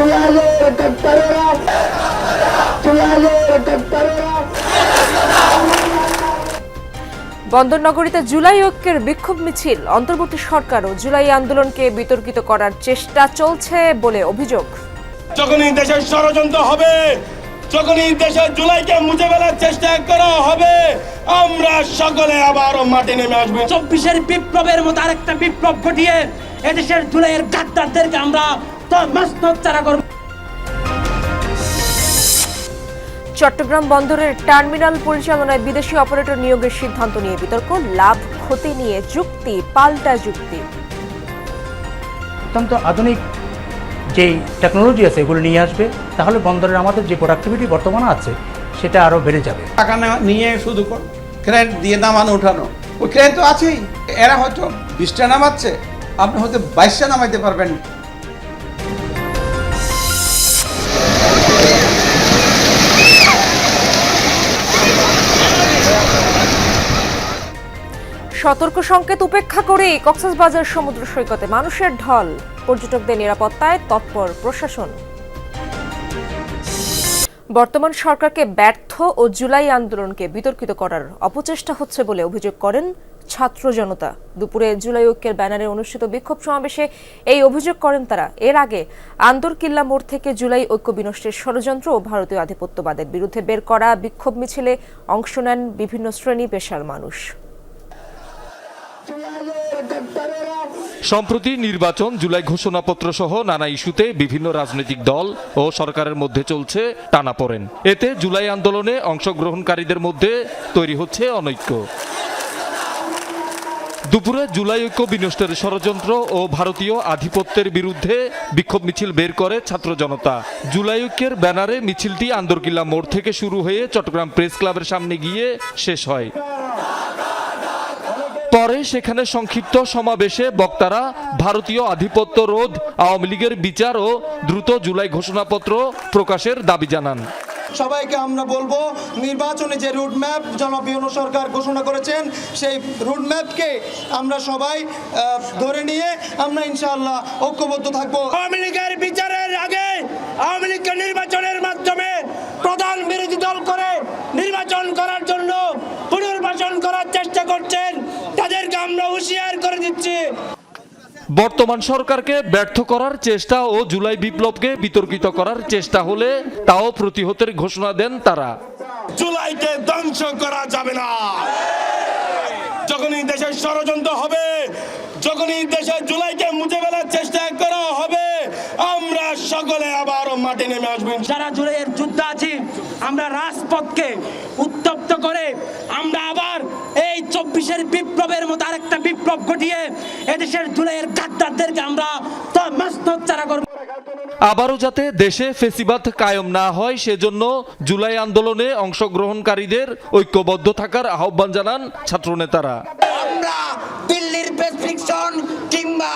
চুয়ালের চুয়ালের টক্করেরা বন্দরনগরীতে জুলাই ঐক্যের বিক্ষোভ মিছিল। অন্তর্বর্তী সরকারও জুলাই আন্দোলনকে বিতর্কিত করার চেষ্টা চলছে বলে অভিযোগ। যখনই দেশের ষড়যন্ত্র হবে যখনই দেশের জুলাইকে মুছে ফেলার চেষ্টা করা হবে আমরা সকলে আবারও মাটি নেমে আসব। চব্বিশের বিপ্লবের মতো আরেকটা বিপ্লব ঘটিয়ে এদেশের জুলাইয়ের গাদ্দারদেরকে আমরা মস্ত চারা করব। চট্টগ্রাম বন্দরের টার্মিনাল পরিচালনায় বিদেশি অপারেটর নিয়োগের সিদ্ধান্ত নিয়ে বিতর্ক লাভ ক্ষতি নিয়ে যুক্তি পাল্টা যুক্তি। অত্যন্ত আধুনিক যেই টেকনোলজি আছে এগুলো নিয়ে আসবে তাহলে বন্দরের আমাদের যে প্রোডাক্টিভিটি বর্তমানে আছে সেটা আরও বেড়ে যাবে। টাকা নিয়ে শুধু ক্রেন দিয়ে নামানো উঠানো ওই ক্রেন তো আছেই। এরা হয়তো বিশটা নামাচ্ছে আপনি হয়তো বাইশটা নামাইতে পারবেন। সতর্ক সংকেত উপেক্ষা করে কক্সবাজার সমুদ্র সৈকতে মানুষের ঢল। পর্যটকদের নিরাপত্তায় তৎপর প্রশাসন। বর্তমান সরকারকে ব্যর্থ ও জুলাই আন্দোলনকে বিতর্কিত করার অপচেষ্টা হচ্ছে বলে অভিযোগ করেন ছাত্র জনতা। দুপুরে জুলাই ঐক্যের ব্যানারে অনুষ্ঠিত বিক্ষোভ সমাবেশে এই অভিযোগ করেন তারা। এর আগে আন্দরকিল্লা মোড় থেকে জুলাই ঐক্য বিনষ্টের ষড়যন্ত্র ও ভারতীয় আধিপত্যবাদের বিরুদ্ধে বের করা বিক্ষোভ মিছিলে অংশ নেন বিভিন্ন শ্রেণি পেশার মানুষ। সম্প্রতি নির্বাচন, জুলাই ঘোষণাপত্র সহ নানা ইস্যুতে বিভিন্ন রাজনৈতিক দল ও সরকারের মধ্যে চলছে টানাপোড়েন। এতে জুলাই আন্দোলনে অংশগ্রহণকারীদের মধ্যে তৈরি হচ্ছে অনৈক্য। দুপুরে জুলাই ঐক্য বিনষ্টের ষড়যন্ত্র ও ভারতীয় আধিপত্যের বিরুদ্ধে বিক্ষোভ মিছিল বের করে ছাত্র জনতা। জুলাই ঐক্যের ব্যানারে মিছিলটি আন্দরকিল্লা মোড় থেকে শুরু হয়ে চট্টগ্রাম প্রেস ক্লাবের সামনে গিয়ে শেষ হয়। পরে সেখানে সংক্ষিপ্ত সমাবেশে বক্তারা ভারতীয় আধিপত্য রোধ আওয়ামী লীগের বিচার ও দ্রুত জুলাই ঘোষণাপত্র প্রকাশের দাবি জানান। সবাইকে আমরা বলব নির্বাচনে যে রুটম্যাপ জনপ্রিয় সরকার ঘোষণা করেছেন সেই রুটম্যাপকে আমরা সবাই ধরে নিয়ে আমরা ইনশাআল্লাহ ঐক্যবদ্ধ থাকব। আওয়ামী লীগের বিচারের আগে আওয়ামী লীগকে নির্বাচনের মাধ্যমে প্রধান বিরোধী দল করে নির্বাচন করার জন্য পুনর্বাসন করার চেষ্টা করছেন আমরা হুঁশিয়ার করে দিচ্ছি। বর্তমান সরকারকে ব্যর্থ করার চেষ্টা ও জুলাই বিপ্লবকে বিতর্কিত করার চেষ্টা হলে তাও প্রতিহতের ঘোষণা দেন তারা। জুলাইকে ধ্বংস করা যাবে না। যখনই দেশের ষড়যন্ত্র হবে যখনই দেশের জুলাইকে মুছে ফেলার চেষ্টা করা হবে আমরা সকলে আবারও মাটি নেমে আসব। যারা জুলাইয়ের যুদ্ধ আছি আমরা রাজপথকে উত্তপ্ত করে আমরা আবার চব্বিশের বিপ্লবের মতো আরেকটা বিপ্লব ঘটিয়ে এদেশের জুলাইয়ের গাদ্দারদেরকে আমরা চারা করব। আবারও যাতে দেশে ফেসিবাদ কায়েম না হয়, সেজন্য জুলাই আন্দোলনে অংশগ্রহণকারীদের ঐক্যবদ্ধ থাকার আহ্বান জানান ছাত্রনেতারা। প্রেসক্রিপশন কিংবা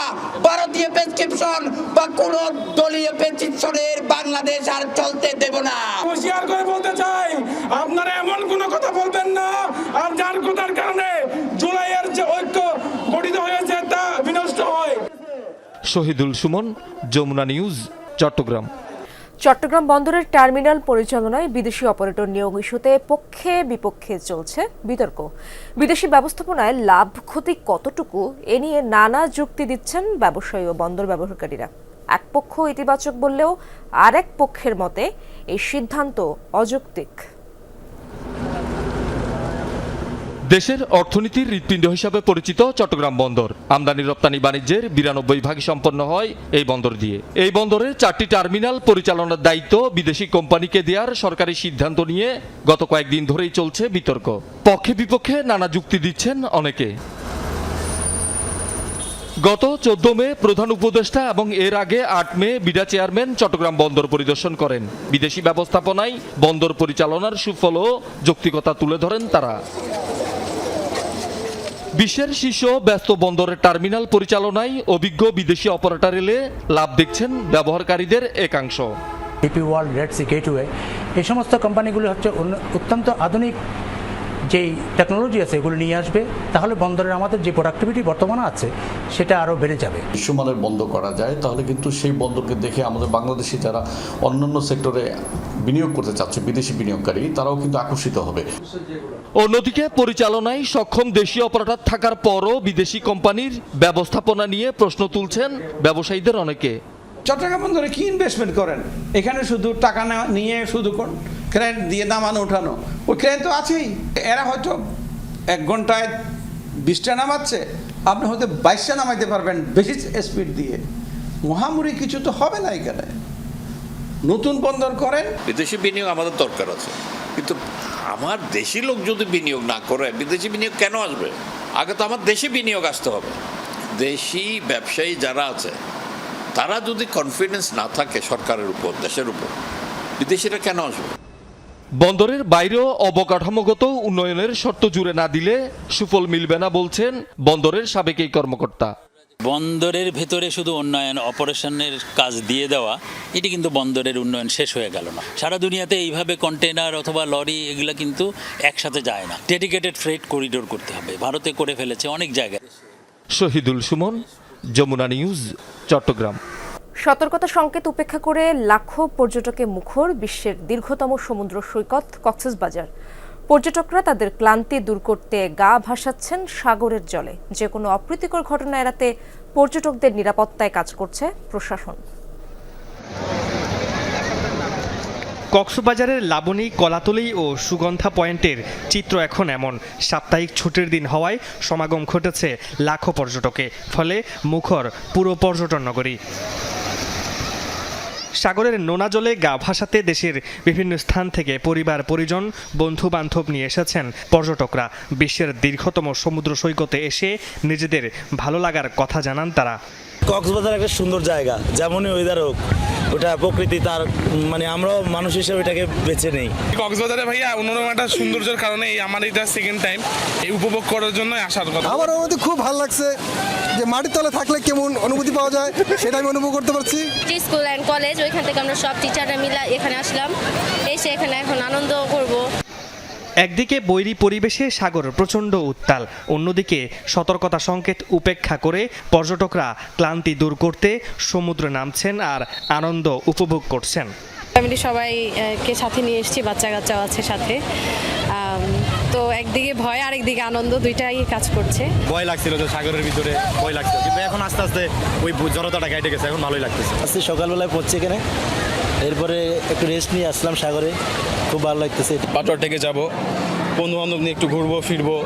ভারতীয় প্রেসক্রিপশন বা কোন দলীয় প্রেসক্রিপশনের বাংলাদেশ আর চলতে দেব না। হুঁশিয়ার করে বলতে চাই আপনারা এমন কোনো কথা বলবেন না আর যার কথার কারণে জুলাইয়ের যে ঐক্য গঠিত হয়েছে তা বিনষ্ট হয়। শহীদুল সুমন যমুনা নিউজ চট্টগ্রাম। চট্টগ্রাম বন্দরের টার্মিনাল পরিচালনায় বিদেশি অপারেটর নিয়োগ ইস্যুতে পক্ষে বিপক্ষে চলছে বিতর্ক। বিদেশি ব্যবস্থাপনায় লাভ ক্ষতি কতটুকু, এ নিয়ে নানা যুক্তি দিচ্ছেন ব্যবসায়ী ও বন্দর ব্যবহারকারীরা। এক পক্ষ ইতিবাচক বললেও আরেক পক্ষের মতে এই সিদ্ধান্ত অযৌক্তিক। দেশের অর্থনীতির হৃৎপিণ্ড হিসাবে পরিচিত চট্টগ্রাম বন্দর। আমদানি রপ্তানি বাণিজ্যের বিরানব্বই ভাগ সম্পন্ন হয় এই বন্দর দিয়ে। এই বন্দরের চারটি টার্মিনাল পরিচালনার দায়িত্ব বিদেশি কোম্পানিকে দেওয়ার সরকারি সিদ্ধান্ত নিয়ে গত কয়েকদিন ধরেই চলছে বিতর্ক। পক্ষে বিপক্ষে নানা যুক্তি দিচ্ছেন অনেকে। গত চোদ্দ মে প্রধান উপদেষ্টা এবং এর আগে আট মে বিডা চেয়ারম্যান চট্টগ্রাম বন্দর পরিদর্শন করেন। বিদেশি ব্যবস্থাপনায় বন্দর পরিচালনার সুফল ও যৌক্তিকতা তুলে ধরেন তারা। বিশ্বের শীর্ষ ব্যস্ত বন্দরের টার্মিনাল পরিচালনায় অভিজ্ঞ বিদেশি অপারেটর এলে লাভ দেখছেন ব্যবহারকারীদের একাংশ। DP World Red Sea gateway এই সমস্ত কোম্পানিগুলি হচ্ছে অন্য- অত্যন্ত আধুনিক যেই টেকনোলজি আছে এগুলো নিয়ে আসবে। তাহলে বন্দরের আমাদের যে প্রোডাক্টিভিটি বর্তমানে আছে সেটা আরও বেড়ে যাবে। বিশ্বমানের বন্ধ করা যায় তাহলে কিন্তু সেই বন্দরকে দেখে আমাদের বাংলাদেশি যারা অন্যান্য সেক্টরে বিনিয়োগ করতে চাচ্ছে বিদেশি বিনিয়োগকারী তারাও কিন্তু আকর্ষিত হবে। অন্যদিকে পরিচালনায় সক্ষম দেশীয় অপারেটর থাকার পরও বিদেশি কোম্পানির ব্যবস্থাপনা নিয়ে প্রশ্ন তুলছেন ব্যবসায়ীদের অনেকে। চট্টগ্রাম বন্দরে কি ইনভেস্টমেন্ট করেন? এখানে শুধু টাকা নেওয়া- নিয়ে শুধু ক্রেন দিয়ে নামানো ওঠানো? ওই ক্রেন তো আছেই। এরা হয়তো এক ঘন্টায় বিশটা নামাচ্ছে। আপনি হয়তো বাইশটা নামাইতে পারবেন বেশি স্পিড দিয়ে। মহামুরি কিছু তো হবে না এখানে। নতুন বন্দর করেন? বিদেশি বিনিয়োগ আমাদের দরকার আছে। কিন্তু আমার দেশি লোক যদি বিনিয়োগ না করে বিদেশি বিনিয়োগ কেন আসবে? আগে তো আমার দেশে বিনিয়োগ আসতে হবে। দেশি ব্যবসায়ী যারা আছে তারা যদি কনফিডেন্স না থাকে সরকারের উপর দেশের উপর বিদেশিরা কেন আসবে? বন্দরের বাইরেও অবকাঠামোগত উন্নয়নের শর্ত জুড়ে না দিলে সুফল মিলবে না বলছেন বন্দরের সাবেক এই কর্মকর্তা। বন্দরের ভেতরে শুধু উন্নয়ন অপারেশনের কাজ দিয়ে দেওয়া এটি কিন্তু বন্দরের উন্নয়ন শেষ হয়ে গেল না। সারা দুনিয়াতে এইভাবে কন্টেনার অথবা লরি এগুলো কিন্তু একসাথে যায় না। ডেডিকেটেড ফ্রেট করিডোর করতে হবে। ভারতে করে ফেলেছে অনেক জায়গায়। শহীদুল সুমন যমুনা নিউজ চট্টগ্রাম। সতর্কতা সংকেত উপেক্ষা করে লাখো পর্যটকে মুখর বিশ্বের দীর্ঘতম সমুদ্র সৈকত কক্সবাজার পর্যটকরা তাদের ক্লান্তি দূর করতে গা ভাসাচ্ছেন সাগরের জলে। যে কোনো অপ্রীতিকর ঘটনা এড়াতে পর্যটকদের নিরাপত্তায় কাজ করছে প্রশাসন। কক্সবাজারের লাবণী, কলাতলি ও সুগন্ধা পয়েন্টের চিত্র এখন এমন। সাপ্তাহিক ছুটির দিন হওয়ায় সমাগম ঘটেছে লাখো পর্যটকে, ফলে মুখর পুরো পর্যটন নগরী। সাগরের নোনা জলে গা ভাসাতে দেশের বিভিন্ন স্থান থেকে পরিবার, পরিজন বন্ধু বান্ধব নিয়ে এসেছেন পর্যটকরা। বিশ্বের দীর্ঘতম সমুদ্র সৈকতে এসে নিজেদের ভালো লাগার কথা জানান তারা। কক্সবাজার একটা সুন্দর জায়গা যেমনই ওয়েদার হোক ওটা প্রকৃতি তার মানে আমরাও মানুষ হিসেবে এটাকে বেছে নেই। কক্সবাজারে ভাইয়া অন্যরকম একটা সৌন্দর্যের কারণে এই আমার এটা সেকেন্ড টাইম এই উপভোগ করার জন্য আসার কথা। আমার অনুভূতি খুব ভালো লাগছে যে মাটির তলে থাকলে কেমন অনুভূতি পাওয়া যায় সেটা আমি অনুভব করতে পারছি। স্কুল অ্যান্ড কলেজ ওইখান থেকে আমরা সব টিচাররা মিলে এখানে আসলাম এসে এখানে এখন আনন্দ করব। একদিকে বৈরী পরিবেশে সাগর প্রচণ্ড উত্তাল অন্যদিকে সতর্কতা সংকেত উপেক্ষা করে পর্যটকরা ক্লান্তি দূর করতে সমুদ্রে নামছেন আর আনন্দ উপভোগ করছেন। ফ্যামিলি সবাইকে সাথে নিয়ে এসেছি বাচ্চা কাচ্চাও আছে সাথে। তো একদিকে ভয় আর একদিকে আনন্দ দুইটাই কাজ করছে। ভয় লাগছিল তো সাগরের ভিতরে ভয় লাগছিল কিন্তু এখন আস্তে আস্তে ওই জড়তাটা কেটে গেছে এখন ভালোই লাগতেছে। আজকে সকালবেলায় পড়ছে এখানে। এরপরে একটু রেস্ট নিয়ে আসলাম সাগরে। খুব ভালো লাগতেছে। পাটোয়ার থেকে যাব। বন্ধু বান্ধব নিয়ে একটু ঘুরবো ফিরবো।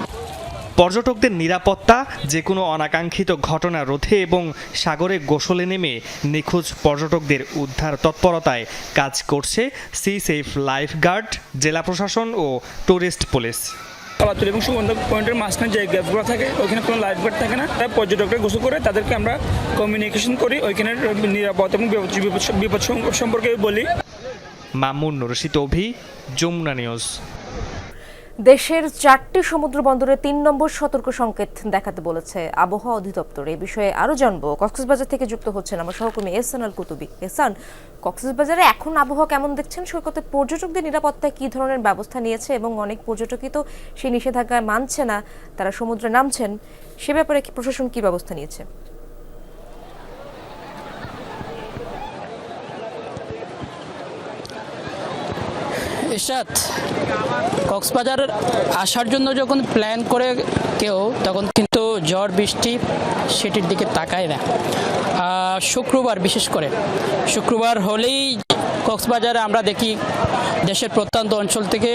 পর্যটকদের নিরাপত্তা যে কোনো অনাকাঙ্ক্ষিত ঘটনা রোধে এবং সাগরে গোসলে নেমে নিখোঁজ পর্যটকদের উদ্ধার তৎপরতায় কাজ করছে সি সেফ লাইফ গার্ড জেলা প্রশাসন ও টুরিস্ট পুলিশ কলাতুল এবং সুগন্ধ পয়েন্টের মাঝখানে যে গ্যাপগুলো থাকে, ওইখানে কোনো লাইফ গার্ড থাকে না। তারা পর্যটকরা গোসল করে তাদেরকে আমরা কমিউনিকেশন করি ওইখানে নিরাপদ এবং বিপদ সম্পর্কে বলি। মামুন রশিদ অভি, যমুনা নিউজ। দেশের চারটি সমুদ্র বন্দরে তিন নম্বর সতর্ক সংকেত দেখাতে বলেছে আবহাওয়া অধিদপ্তর। এ বিষয়ে আরও জানব। কক্সবাজার থেকে যুক্ত হচ্ছেন আমার সহকর্মী এহসান আল কুতুবি এহসান, কক্সবাজারে এখন আবহাওয়া কেমন দেখছেন? সৈকতে পর্যটকদের নিরাপত্তায় কি ধরনের ব্যবস্থা নিয়েছে এবং অনেক পর্যটকই তো সেই নিষেধাজ্ঞায় মানছে না, তারা সমুদ্রে নামছেন। সে ব্যাপারে প্রশাসন কি ব্যবস্থা নিয়েছে? এরশাদ কক্সবাজার আসার জন্য যখন প্ল্যান করে কেউ, তখন কিন্তু ঝড়, বৃষ্টি সেটির দিকে তাকায় না। শুক্রবার বিশেষ করে। শুক্রবার হলেই কক্সবাজারে আমরা দেখি দেশের প্রত্যন্ত অঞ্চল থেকে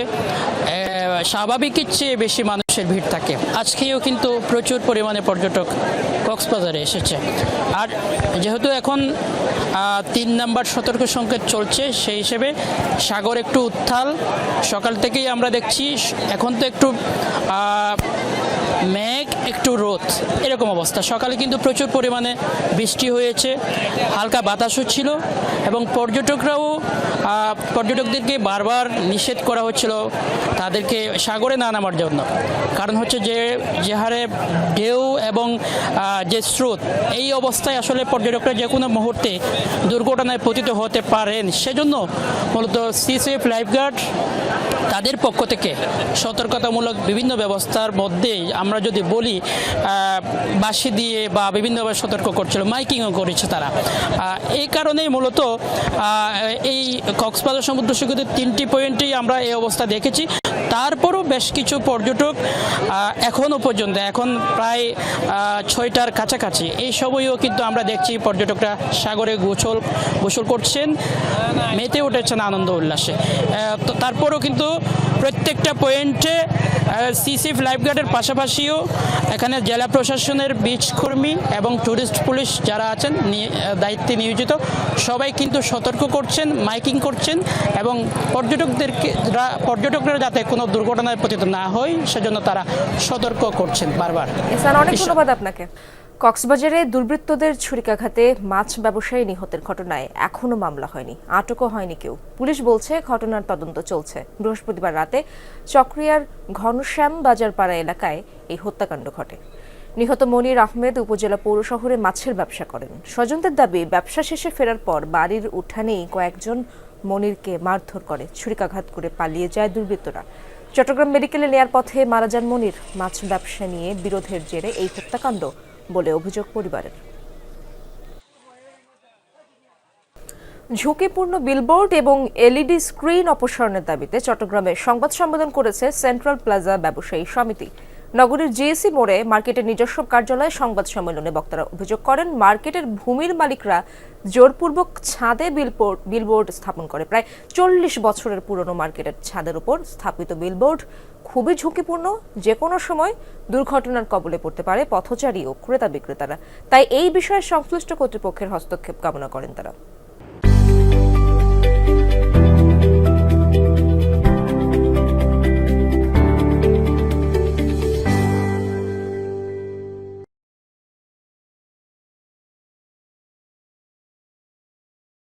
স্বাভাবিকের চেয়ে বেশি মানুষের ভিড় থাকে। আজকেও কিন্তু প্রচুর পরিমাণে পর্যটক কক্সবাজারে এসেছে। আর যেহেতু এখন তিন নাম্বার সতর্ক সংকেত চলছে, সেই হিসেবে সাগর একটু উত্থাল সকাল থেকেই আমরা দেখছি, এখন তো একটু একটু রোদ। এরকম অবস্থা। সকালে কিন্তু প্রচুর পরিমাণে বৃষ্টি হয়েছে, হালকা বাতাসও ছিল এবং পর্যটকরাও পর্যটকদেরকে বারবার নিষেধ করা হচ্ছিল তাদেরকে সাগরে না নামার জন্য। কারণ হচ্ছে যে যে হারে ঢেউ এবং যে স্রোত, এই অবস্থায় আসলে পর্যটকরা যে কোনো মুহূর্তে দুর্ঘটনায় পতিত হতে পারেন। সেজন্য মূলত সিসিএফ লাইফগার্ড তাদের পক্ষ থেকে সতর্কতামূলক বিভিন্ন ব্যবস্থার মধ্যে আমরা যদি বলি বাঁশি দিয়ে বা বিভিন্নভাবে সতর্ক করছিল, মাইকিংও করেছে তারা। এই কারণেই মূলত এই কক্সবাজার সমুদ্র সৈকতের তিনটি পয়েন্টেই আমরা এই অবস্থা দেখেছি। তারপরও বেশ কিছু পর্যটক এখনও পর্যন্ত, এখন প্রায় ছয়টার কাছাকাছি। এই সময়ও কিন্তু আমরা দেখছি পর্যটকরা সাগরে গোসল গোসল করছেন, মেতে উঠেছেন আনন্দ উল্লাসে। তো তারপরও কিন্তু প্রত্যেকটা পয়েন্টে সিসিএফ লাইফগার্ডের পাশাপাশিও এখানে জেলা প্রশাসনের বিচ কর্মী এবং টুরিস্ট পুলিশ যারা আছেন দায়িত্বে নিয়োজিত সবাই কিন্তু সতর্ক করছেন মাইকিং করছেন এবং পর্যটকদেরকে পর্যটকরা যাতে কোনো দুর্ঘটনায় পতিত না হয় সেজন্য তারা সতর্ক করছেন বারবার। অনেক ধন্যবাদ আপনাকে। কক্সবাজারে দুর্বৃত্তদের ছুরিকাঘাতে মাছ ব্যবসায়ী নিহতের ঘটনায় এখনও মামলা হয়নি, আটকও হয়নি কেউ। পুলিশ বলছে ঘটনার তদন্ত চলছে। বৃহস্পতিবার রাতে চক্রিয়ার ঘনশ্যাম বাজারপাড়া এলাকায় এই হত্যাকাণ্ড ঘটে। নিহত মনির আহমেদ উপজেলা পৌর শহরে মাছের ব্যবসা করেন। স্বজনদের দাবি, ব্যবসা শেষে ফেরার পর বাড়ির উঠানেই কয়েকজন মনিরকে মারধর করে, ছুরিকাঘাত করে পালিয়ে যায় দুর্বৃত্তরা। চট্টগ্রাম মেডিকেলে নেয়ার পথে মারা যান মনির। মাছ ব্যবসা নিয়ে বিরোধের জেরে এই হত্যাকাণ্ড বলে অভিযোগ পরিবারের। ঝুঁকিপূর্ণ বিলবোর্ড এবং এলইডি স্ক্রিন অপসারণের দাবিতে চট্টগ্রামে সংবাদ সম্মেলন করেছে সেন্ট্রাল প্লাজা ব্যবসায়ী সমিতি। নগরীর জিএসি মোড়ে মার্কেটের নিজস্ব কার্যালয়ে সংবাদ সম্মেলনে বক্তারা অভিযোগ করেন, মার্কেটের ভূমির মালিকরা জোরপূর্বক ছাদে বিলবোর্ড বিলবোর্ড স্থাপন করে। প্রায় চল্লিশ বছরের পুরনো মার্কেটের ছাদের উপর স্থাপিত বিলবোর্ড খুবই ঝুঁকিপূর্ণ যে কোনো সময় দুর্ঘটনার কবলে পড়তে পারে পথচারী ও ক্রেতা বিক্রেতারা। তাই এই বিষয়ে সংশ্লিষ্ট কর্তৃপক্ষের হস্তক্ষেপ কামনা করেন তারা।